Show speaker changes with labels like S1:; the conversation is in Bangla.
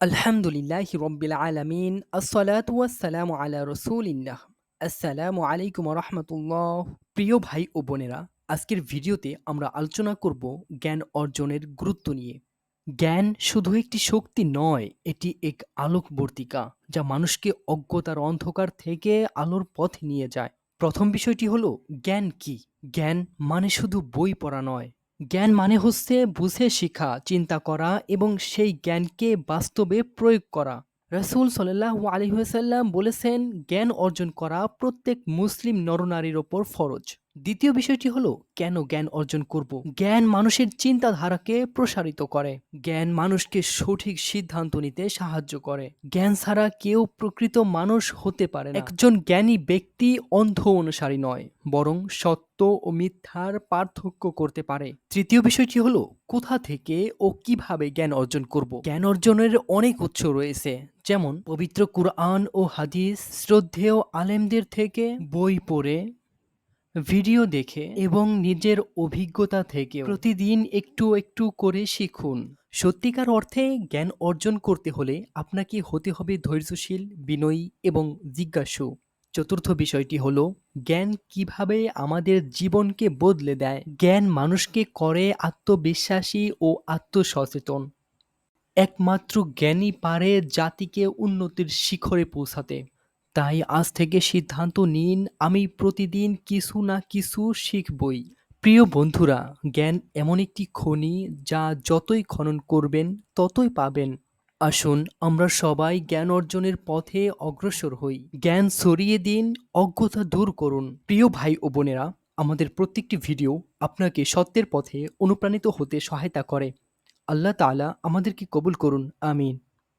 S1: আলহামদুলিল্লাহ রব্বিল আলামিন, আসসালাতু ওয়াসসালামু আলা রসুলিল্লাহ। আসসালামু আলাইকুম রহমতুল্লাহ। প্রিয় ভাই ও বোনেরা, আজকের ভিডিওতে আমরা আলোচনা করব জ্ঞান অর্জনের গুরুত্ব নিয়ে। জ্ঞান শুধু একটি শক্তি নয়, এটি এক আলোকবর্তিকা যা মানুষকে অজ্ঞতার অন্ধকার থেকে আলোর পথ নিয়ে যায়। প্রথম বিষয়টি হলো, জ্ঞান কি? জ্ঞান মানে শুধু বই পড়া নয় জ্ঞান মানে হচ্ছে বুঝে শিখা, চিন্তা করা এবং সেই জ্ঞানকে বাস্তবে প্রয়োগ করা। রসুল সাল্লাহ আলী ওয়াসাল্লাম বলেছেন, জ্ঞান অর্জন করা প্রত্যেক মুসলিম নরনারীর ওপর ফরজ। দ্বিতীয় বিষয়টি হলো কেন জ্ঞান অর্জন করব? জ্ঞান মানুষের চিন্তাধারাকে প্রসারিত করে। জ্ঞান মানুষকে সঠিক সিদ্ধান্ত নিতে সাহায্য করে। জ্ঞান ছাড়া কেউ প্রকৃত মানুষ হতে পারে একজন জ্ঞানী ব্যক্তি অন্ধ অনুসারী নয়, বরং সত্য ও মিথ্যার পার্থক্য করতে পারে। তৃতীয় বিষয়টি হলো কোথা থেকে ও কীভাবে জ্ঞান অর্জন করব? জ্ঞান অর্জনের অনেক উৎস রয়েছে, যেমন পবিত্র কুরআন ও হাদিস, শ্রদ্ধেয় আলেমদের থেকে বই পড়ে ভিডিও দেখে এবং নিজের অভিজ্ঞতা থেকে প্রতিদিন একটু একটু করে শিখুন। সত্যিকার অর্থে জ্ঞান অর্জন করতে হলে আপনাকে হতে হবে ধৈর্যশীল বিনয়ী এবং জিজ্ঞাসু। চতুর্থ বিষয়টি হলো জ্ঞান কীভাবে আমাদের জীবনকে বদলে দেয়? জ্ঞান মানুষকে করে আত্মবিশ্বাসী ও আত্মসচেতন। একমাত্র জ্ঞানই পারে জাতিকে উন্নতির শিখরে পৌঁছাতে। তাই আজ থেকে সিদ্ধান্ত নিন, আমি প্রতিদিন কিছু না কিছু শিখবই। প্রিয় বন্ধুরা, জ্ঞান এমন একটি খনি যা যতই খনন করবেন, ততই পাবেন। আসুন, আমরা সবাই জ্ঞান অর্জনের পথে অগ্রসর হই। জ্ঞান ছড়িয়ে দিন, অজ্ঞতা দূর করুন। প্রিয় ভাই ও বোনেরা, আমাদের প্রত্যেকটি ভিডিও আপনাকে সত্যের পথে অনুপ্রাণিত হতে সহায়তা করে। আল্লাহ তাআলা আমাদেরকে কবুল করুন, আমিন।